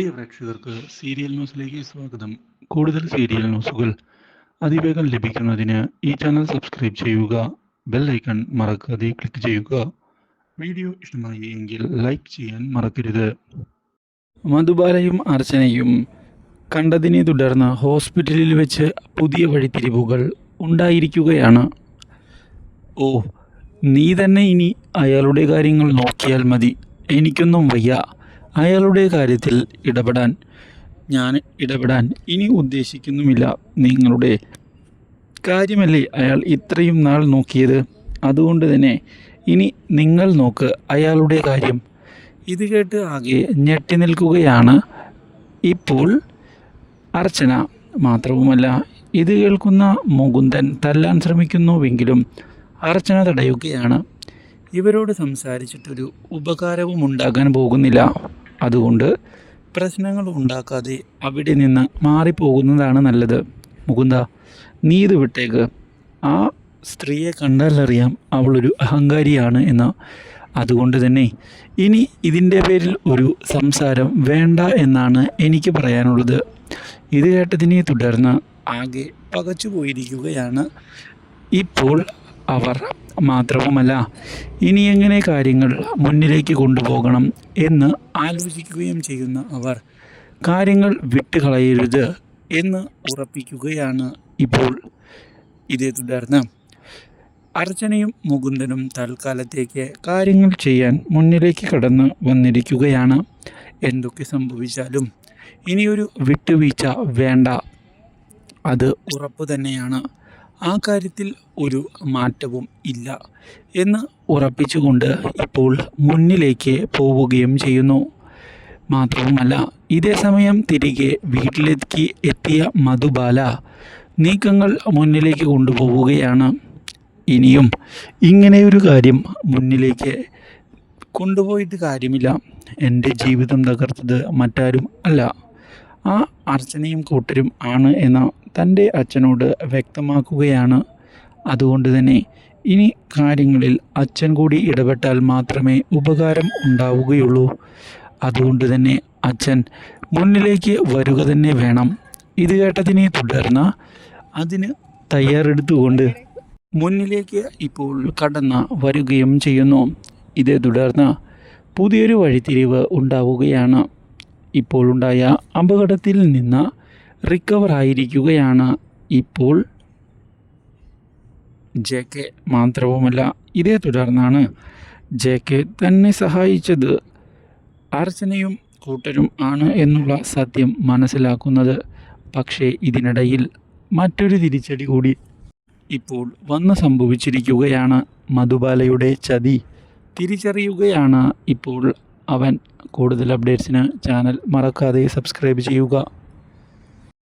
പ്രിയ പ്രേക്ഷകർക്ക് സീരിയൽ ന്യൂസിലേക്ക് സ്വാഗതം. കൂടുതൽ സീരിയൽ ന്യൂസുകൾ അതിവേഗം ലഭിക്കുന്നതിന് ഈ ചാനൽ സബ്സ്ക്രൈബ് ചെയ്യുക ബെൽ ഐക്കൺ മറക്കാതെ ക്ലിക്ക് ചെയ്യുക. വീഡിയോ ഇഷ്ടമായി എങ്കിൽ ലൈക്ക് ചെയ്യാൻ മറക്കരുത്. മധുബാലയും അർച്ചനയും കണ്ടതിനെ തുടർന്ന് ഹോസ്പിറ്റലിൽ വെച്ച് പുതിയ വഴിത്തിരിവുകൾ ഉണ്ടായിരിക്കുകയാണ്. ഓ നീ തന്നെ ഇനി അയാളുടെ കാര്യങ്ങൾ നോക്കിയാൽ മതി. എനിക്കൊന്നും വയ്യ. അയാളുടെ കാര്യത്തിൽ ഇടപെടാൻ ഞാൻ ഇടപെടാൻ ഇനി ഉദ്ദേശിക്കുന്നുമില്ല. നിങ്ങളുടെ കാര്യമല്ലേ അയാൾ ഇത്രയും നാൾ നോക്കിയത്? അതുകൊണ്ട് തന്നെ ഇനി നിങ്ങൾ നോക്ക് അയാളുടെ കാര്യം. ഇത് കേട്ട് ആകെ ഞെട്ടി നിൽക്കുകയാണ്. ഇപ്പോൾ അർച്ചന മാത്രവുമല്ല ഇത് കേൾക്കുന്ന മുകുന്ദൻ തല്ലാൻ ശ്രമിക്കുന്നുവെങ്കിലും അർച്ചന തടയുകയാണ്. ഇവരോട് സംസാരിച്ചിട്ടൊരു ഉപകാരവും ഉണ്ടാകാൻ പോകുന്നില്ല. അതുകൊണ്ട് പ്രശ്നങ്ങൾ ഉണ്ടാക്കാതെ അവിടെ നിന്ന് മാറിപ്പോകുന്നതാണ് നല്ലത്. മുകുന്ദ നീ ഇത് വിട്ടേക്ക്. ആ സ്ത്രീയെ കണ്ടാലറിയാം അവളൊരു അഹങ്കാരിയാണ് എന്ന്. അതുകൊണ്ട് തന്നെ ഇനി ഇതിന്റെ പേരിൽ ഒരു സംസാരം വേണ്ട എന്നാണ് എനിക്ക് പറയാനുള്ളത്. ഇത് കേട്ടതിനെ തുടർന്ന് ആകെ പകച്ചു പോയിരിക്കുകയാണ് ഇപ്പോൾ അവർ മാത്രവുമല്ല ഇനി എങ്ങനെ കാര്യങ്ങൾ മുന്നിലേക്ക് കൊണ്ടുപോകണം എന്ന് ആലോചിക്കുകയും ചെയ്യുന്ന അവർ കാര്യങ്ങൾ വിട്ടുകളയരുത് എന്ന് ഉറപ്പിക്കുകയാണ് ഇപ്പോൾ ഇതേ തുടർന്ന്. അർച്ചനയും മുകുന്ദനും തൽക്കാലത്തേക്ക് കാര്യങ്ങൾ ചെയ്യാൻ മുന്നിലേക്ക് കടന്ന് വന്നിരിക്കുകയാണ്. എന്തൊക്കെ സംഭവിച്ചാലും ഇനിയൊരു വിട്ടുവീഴ്ച വേണ്ട. അത് ഉറപ്പ് തന്നെയാണ്. ആ കാര്യത്തിൽ ഒരു മാറ്റവും ഇല്ല എന്ന് ഉറപ്പിച്ചുകൊണ്ട് ഇപ്പോൾ മുന്നിലേക്ക് പോവുകയും ചെയ്യുന്നു. മാത്രവുമല്ല ഇതേ സമയം തിരികെ വീട്ടിലേക്ക് എത്തിയ മധുബാല നീക്കങ്ങൾ മുന്നിലേക്ക് കൊണ്ടുപോവുകയാണ്. ഇനിയും ഇങ്ങനെയൊരു കാര്യം മുന്നിലേക്ക് കൊണ്ടുപോയിട്ട് കാര്യമില്ല. എന്റെ ജീവിതം തകർത്തത് മറ്റാരും അല്ല. ആ അർച്ചനയും കൂട്ടരും ആണ് എന്ന് തന്റെ അച്ഛനോട് വ്യക്തമാക്കുകയാണ്. അതുകൊണ്ട് തന്നെ ഇനി കാര്യങ്ങളിൽ അച്ഛൻ കൂടി ഇടപെട്ടാൽ മാത്രമേ ഉപകാരം ഉണ്ടാവുകയുള്ളൂ. അതുകൊണ്ട് തന്നെ അച്ഛൻ മുന്നിലേക്ക് വരിക തന്നെ വേണം. ഇത് കേട്ടതിനെ തുടർന്ന് അതിന് തയ്യാറെടുത്തുകൊണ്ട് മുന്നിലേക്ക് ഇപ്പോൾ കടന്ന് വരികയും ചെയ്യുന്നു. ഇതേ തുടർന്ന് പുതിയൊരു വഴിത്തിരിവ് ഉണ്ടാവുകയാണ്. ഇപ്പോഴുണ്ടായ അപകടത്തിൽ നിന്ന് റിക്കവർ ആയിരിക്കുകയാണ് ഇപ്പോൾ ജെ കെ മാത്രവുമല്ല. ഇതേ തുടർന്നാണ് ജെ കെ തന്നെ സഹായിച്ചത്. അർച്ചനയും കൂട്ടരും ആണ് എന്നുള്ള സത്യം മനസ്സിലാക്കുന്നത്. പക്ഷേ ഇതിനിടയിൽ മറ്റൊരു തിരിച്ചടി കൂടി ഇപ്പോൾ വന്ന് സംഭവിച്ചിരിക്കുകയാണ്. മധുബാലയുടെ ചതി തിരിച്ചറിയുകയാണ് ഇപ്പോൾ. അവൻ കൂടുതൽ അപ്ഡേറ്റ്സിന് ചാനൽ മറക്കാതെ സബ്സ്ക്രൈബ് ചെയ്യുക.